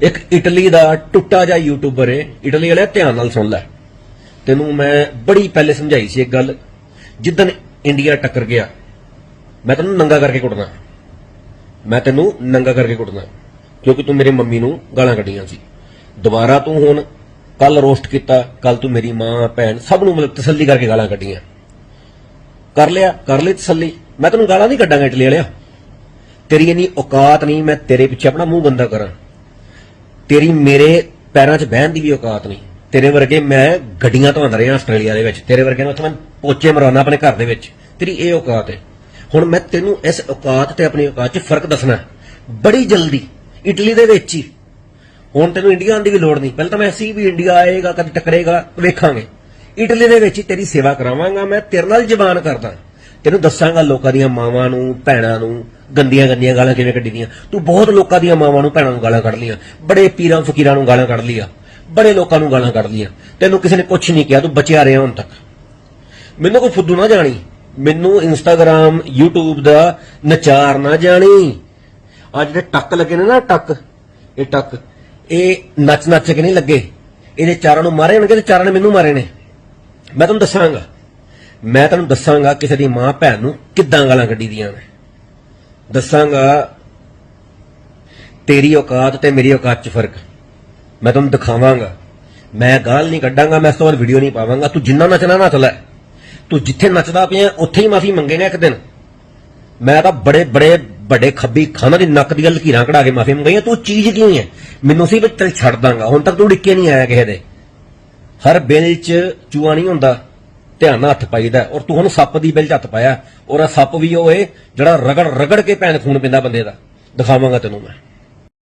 ਇੱਕ ਇਟਲੀ ਦਾ ਟੁੱਟਾ ਜਿਹਾ ਯੂਟਿਊਬਰ ਏ, ਇਟਲੀ ਵਾਲਿਆ ਧਿਆਨ ਨਾਲ ਸੁਣ ਲੈ। ਤੈਨੂੰ ਮੈਂ ਬੜੀ ਪਹਿਲੇ ਸਮਝਾਈ ਸੀ ਇੱਕ ਗੱਲ ਜਿੱਦਨ ਇੰਡੀਆ ਟੱਕਰ ਗਿਆ, ਮੈਂ ਤੈਨੂੰ ਨੰਗਾ ਕਰਕੇ ਕੁੱਟਣਾ। ਮੈਂ ਤੈਨੂੰ ਨੰਗਾ ਕਰਕੇ ਕੁੱਟਣਾ, ਕਿਉਂਕਿ ਤੂੰ ਮੇਰੀ ਮੰਮੀ ਨੂੰ ਗਾਲਾਂ ਕੱਢੀਆਂ ਸੀ। ਦੁਬਾਰਾ ਤੂੰ ਹੁਣ ਕੱਲ ਰੋਸਟ ਕੀਤਾ ਕੱਲ ਤੂੰ ਮੇਰੀ ਮਾਂ, ਭੈਣ, ਸਭ ਨੂੰ ਮਤਲਬ ਤਸੱਲੀ ਕਰਕੇ ਗਾਲਾਂ ਕੱਢੀਆਂ। ਕਰ ਲਿਆ, ਕਰ ਲਈ ਤਸੱਲੀ। ਮੈਂ ਤੈਨੂੰ ਗਾਲਾਂ ਨਹੀਂ ਕੱਢਾਂਗਾ ਇਟਲੀ ਵਾਲਿਆ। ਤੇਰੀ ਇੰਨੀ ਔਕਾਤ ਨਹੀਂ, ਮੈਂ ਤੇਰੇ ਪਿੱਛੇ ਆਪਣਾ ਮੂੰਹ ਬੰਦਾ ਕਰਾਂ। ਤੇਰੀ ਮੇਰੇ ਪੈਰਾਂ 'ਚ ਬਹਿਣ ਦੀ ਵੀ ਔਕਾਤ ਨਹੀਂ। ਤੇਰੇ ਵਰਗੇ ਮੈਂ ਗੱਡੀਆਂ ਧੋਂਦਾ ਰਿਹਾ ਆਸਟ੍ਰੇਲੀਆ ਦੇ ਵਿੱਚ। ਤੇਰੇ ਵਰਗੇ ਨੂੰ ਉੱਥੇ ਮੈਂ ਪੋਚੇ ਮਰਾਉਣਾ ਆਪਣੇ ਘਰ ਦੇ ਵਿੱਚ। ਤੇਰੀ ਇਹ ਔਕਾਤ ਹੈ। ਹੁਣ ਮੈਂ ਤੈਨੂੰ ਇਸ ਔਕਾਤ ਤੇ ਆਪਣੀ ਔਕਾਤ 'ਚ ਫ਼ਰਕ ਦੱਸਣਾ ਬੜੀ ਜਲਦੀ ਇਟਲੀ ਦੇ ਵਿੱਚ ਹੀ। ਹੁਣ ਤੈਨੂੰ ਇੰਡੀਆ ਆਉਣ ਦੀ ਵੀ ਲੋੜ ਨਹੀਂ। ਪਹਿਲਾਂ ਤਾਂ ਮੈਂ ਸੀ ਵੀ ਇੰਡੀਆ ਆਏਗਾ, ਕਦੇ ਟਕਰੇਗਾ, ਵੇਖਾਂਗੇ। ਇਟਲੀ ਦੇ ਵਿੱਚ ਹੀ ਤੇਰੀ ਸੇਵਾ ਕਰਾਵਾਂਗਾ। ਮੈਂ ਤੇਰੇ ਨਾਲ ਜ਼ਬਾਨ ਕਰਦਾ। ਤੈਨੂੰ ਦੱਸਾਂਗਾ ਲੋਕਾਂ ਦੀਆਂ ਮਾਵਾਂ ਨੂੰ, ਭੈਣਾਂ ਨੂੰ, ਗੰਦੀਆਂ ਗੰਦੀਆਂ ਗਾਲਾਂ ਕਿਵੇਂ ਕੱਢੀਆਂ। ਤੂੰ ਬਹੁਤ ਲੋਕਾਂ ਦੀਆਂ ਮਾਵਾਂ ਨੂੰ, ਭੈਣਾਂ ਨੂੰ ਗਾਲਾਂ ਕੱਢ ਲੀਆਂ ਬੜੇ ਪੀਰਾਂ ਫਕੀਰਾਂ ਨੂੰ ਗਾਲਾਂ ਕੱਢ ਲੀਆਂ ਬੜੇ ਲੋਕਾਂ ਨੂੰ ਗਾਲਾਂ ਕੱਢ ਲੀਆਂ ਤੈਨੂੰ ਕਿਸੇ ਨੇ ਕੁਝ ਨਹੀਂ ਕਿਹਾ, ਤੂੰ ਬਚਿਆ ਰਿਹਾ ਹੁਣ ਤੱਕ। ਮੈਨੂੰ ਕੋਈ ਫੁੱਦੂ ਨਾ ਜਾਣੀ। ਮੈਨੂੰ ਇੰਸਟਾਗ੍ਰam YouTube ਦਾ ਨਚਾਰ ਨਾ ਜਾਣੀ। ਆ ਜਿਹੜੇ ਟੱਕ ਲੱਗੇ ਨੇ ਨਾ, ਟੱਕ। ਇਹ ਟੱਕ। ਇਹ ਨੱਚ ਨੱਚ ਕੇ ਨਹੀਂ ਲੱਗੇ। ਇਹਦੇ ਚਾਰਾਂ ਨੂੰ ਮਾਰੇ ਹੋਣਗੇ ਤੇ ਚਾਰਾਂ ਨੇ ਮੈਨੂੰ ਮਾਰੇ ਨੇ। ਮੈਂ ਤੁਹਾਨੂੰ ਦੱਸਾਂਗਾ। ਮੈਂ ਤੁਹਾਨੂੰ ਦੱਸਾਂਗਾ ਕਿਸੇ ਦੀ ਮਾਂ ਭੈਣ ਨੂੰ ਕਿੱਦਾਂ ਗਾਲਾਂ ਕੱਢੀ ਦੀਆਂ ਨੇ। ਦੱਸਾਂਗਾ, ਤੇਰੀ ਔਕਾਤ ਤੇ ਮੇਰੀ ਔਕਾਤ 'ਚ ਫ਼ਰਕ। ਮੈਂ ਤੁਹਾਨੂੰ ਦਿਖਾਵਾਂਗਾ। ਮੈਂ ਗਾਲ ਨਹੀਂ ਕੱਢਾਂਗਾ, ਮੈਂ ਇਸ ਤੋਂ ਬਾਅਦ ਵੀਡੀਓ ਨਹੀਂ ਪਾਵਾਂਗਾ। ਤੂੰ ਜਿੰਨਾ ਨੱਚਣਾ, ਨੱਚ ਲੈ। ਤੂੰ ਜਿੱਥੇ ਨੱਚਦਾ ਪਿਆ, ਉੱਥੇ ਹੀ ਮਾਫੀ ਮੰਗੇਗਾ ਇੱਕ ਦਿਨ। ਮੈਂ ਤਾਂ ਬੜੇ ਬੜੇ ਵੱਡੇ ਖੱਬੀ ਖਾਨਾ ਦੀ ਨੱਕ ਦੀਆਂ ਲਕੀਰਾਂ ਕਢਾ ਕੇ ਮਾਫੀ ਮੰਗਾਈਆਂ। ਤੂੰ ਚੀਜ਼ ਕੀ ਹੈ? ਮੈਨੂੰ ਸੀ ਵੀ ਤੈਨੂੰ ਛੱਡ ਦਾਂਗਾ। ਹੁਣ ਤੱਕ ਤੂੰ ਡਿੱਕੇ ਨਹੀਂ ਆਇਆ ਕਿਸੇ ਦੇ। ਹਰ ਬਿੱਲ 'ਚ ਚੂਆ ਨਹੀਂ ਹੁੰਦਾ। ਧਿਆਨ ਨਾਲ ਹੱਥ ਪਾਈਦਾ। ਔਰ ਤੂੰ ਹੁਣ ਸੱਪ ਦੀ ਬਿੱਲ 'ਚ ਹੱਥ ਪਾਇਆ। ਔਰ ਆ ਸੱਪ ਵੀ ਉਹ ਏ ਜਿਹੜਾ ਰਗੜ ਰਗੜ ਕੇ ਭੈਣ ਖੂਨ ਪਿੰਦਾ ਬੰਦੇ ਦਾ। ਦਿਖਾਵਾਂਗਾ ਤੈਨੂੰ ਮੈਂ।